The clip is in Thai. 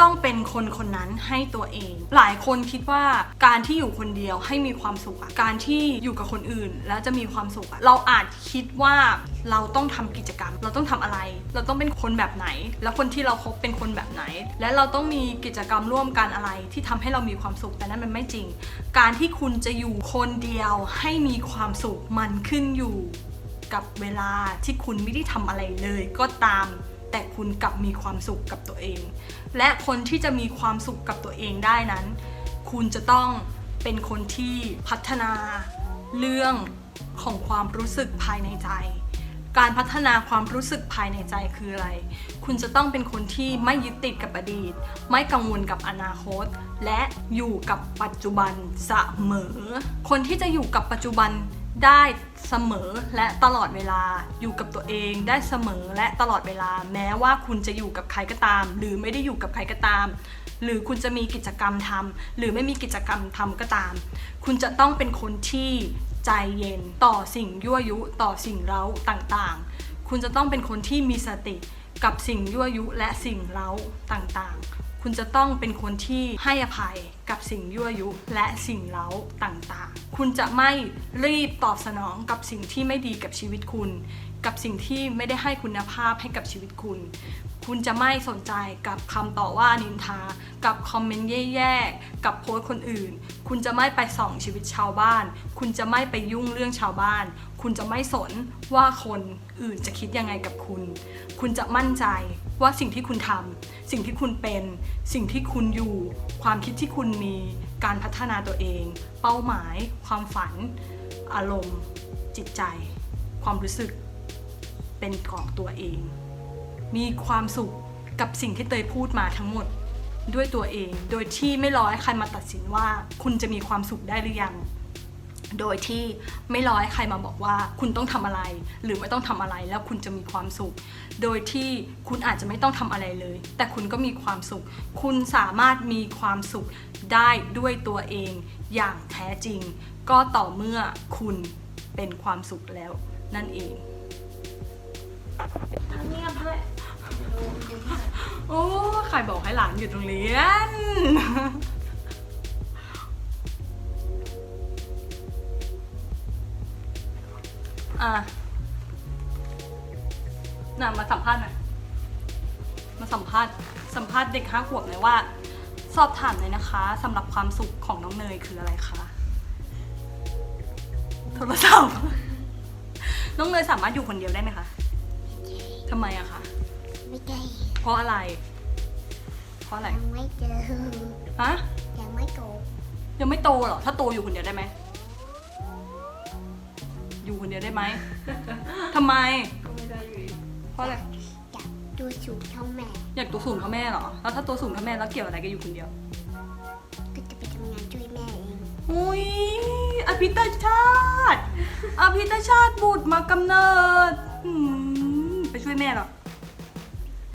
ต้องเป็นคนคนนั้นให้ตัวเอง หลายคนคิดว่าการที่อยู่คนเดียวให้มีความสุขอะการที่อยู่กับคนอื่นแล้วจะมีความสุขอะเราอาจคิดว่าเราต้องทำกิจกรรม เราต้องทำอะไร เราต้องเป็นคนแบบไหน แล้วคนที่เราคบเป็นคนแบบไหน และเราต้องมีกิจกรรมร่วมกันอะไรที่ทำให้เรามีความสุขแต่นั่นมันไม่จริง การที่คุณจะอยู่คนเดียวให้มีความสุขมันขึ้นอยู่กับเวลาที่คุณไม่ได้ทำอะไรเลยก็ตาม แต่คุณกลับมีความสุขกับตัวเอง และคนที่จะมีความสุขกับตัวเองได้นั้น คุณจะต้องเป็นคนที่พัฒนาเรื่องของความรู้สึกภายในใจ การพัฒนาความรู้สึกภายในใจคืออะไร คุณจะต้องเป็นคนที่ไม่ยึดติดกับอดีต ไม่กังวลกับอนาคต และอยู่กับปัจจุบันเสมอ คนที่จะอยู่กับปัจจุบัน ได้เสมอและตลอดเวลาอยู่กับตัวเองได้เสมอและตลอดเวลา แม้ว่าคุณจะอยู่กับใครก็ตาม หรือไม่ได้อยู่กับใครก็ตาม หรือคุณจะมีกิจกรรมทำหรือไม่มีกิจกรรมทำก็ตาม คุณจะต้องเป็นคนที่ใจเย็นต่อสิ่งยั่วยุต่อสิ่งเร้าต่างๆ คุณจะต้องเป็นคนที่มีสติกับสิ่งยั่วยุและสิ่งเร้าต่างๆ คุณจะต้องเป็นคนที่ให้อภัย กับสิ่งยั่วยุและสิ่งเร้าต่างๆ คุณจะไม่รีบตอบสนองกับสิ่งที่ไม่ดีกับชีวิตคุณ กับสิ่งที่ไม่ได้ให้คุณภาพให้กับชีวิตคุณ คุณจะไม่สนใจกับคำต่อว่านินทา กับคอมเมนต์แย่ๆ กับโพสต์คนอื่น คุณจะไม่ไปส่องชีวิตชาวบ้าน คุณจะไม่ไปยุ่งเรื่องชาวบ้าน คุณจะไม่สนว่าคนอื่นจะคิดยังไงกับคุณ คุณจะมั่นใจว่าสิ่งที่คุณทำสิ่งที่คุณเป็น สิ่งที่คุณอยู่ ความคิดที่คุณมีการพัฒนาตัวเอง เป้าหมาย ความฝัน อารมณ์ จิตใจ ความรู้สึก เป็นของตัวเอง มีความสุขกับสิ่งที่เตยพูดมาทั้งหมดด้วยตัวเอง โดยที่ไม่รอให้ใครมาตัดสินว่า คุณจะมีความสุขได้หรือยัง โดยที่ไม่รอให้ใครมาบอกว่าคุณต้องทำอะไร หรือไม่ต้องทำอะไรแล้วคุณจะมีความสุข โดยที่คุณอาจจะไม่ต้องทำอะไรเลย แต่คุณก็มีความสุข คุณสามารถมีความสุขได้ด้วยตัวเองอย่างแท้จริง ก็ต่อเมื่อคุณเป็นความสุขแล้วนั่นเองเงียบด้วยโอ้ใครบอกให้หลานอยู่ตรงเรียน อะน่ะมาสัมภาษณ์หน่อยมาสัมภาษณ์สัมภาษณ์เด็กห้าขวบหน่อยว่า สอบถามเลยนะคะสำหรับความสุขของน้องเนยคืออะไรคะโทรศัพท์ น้องเนยสามารถอยู่คนเดียวได้ไหมคะทำไมอะคะไม่ได้เพราะอะไร เพราะอะไรยังไม่เจอฮะยังไม่โตยังไม่โตเหรอถ้าโตอยู่คนเดียวได้ไหมอยู่คนเดียวได้ไหม ทำไม ก็ไม่ได้อยู่ดีเพราะอะไร อยากดูสูงเท่าแม่ อยากตัวสูงเท่าแม่เหรอ แล้วถ้าตัวสูงเท่าแม่แล้วเกี่ยวอะไรกับอยู่คนเดียว ก็จะไปทำงานช่วยแม่เองอุ้ยอภิตชาติ อภิตชาติบุตรมากำเนิดอืมไปช่วยแม่เหรอ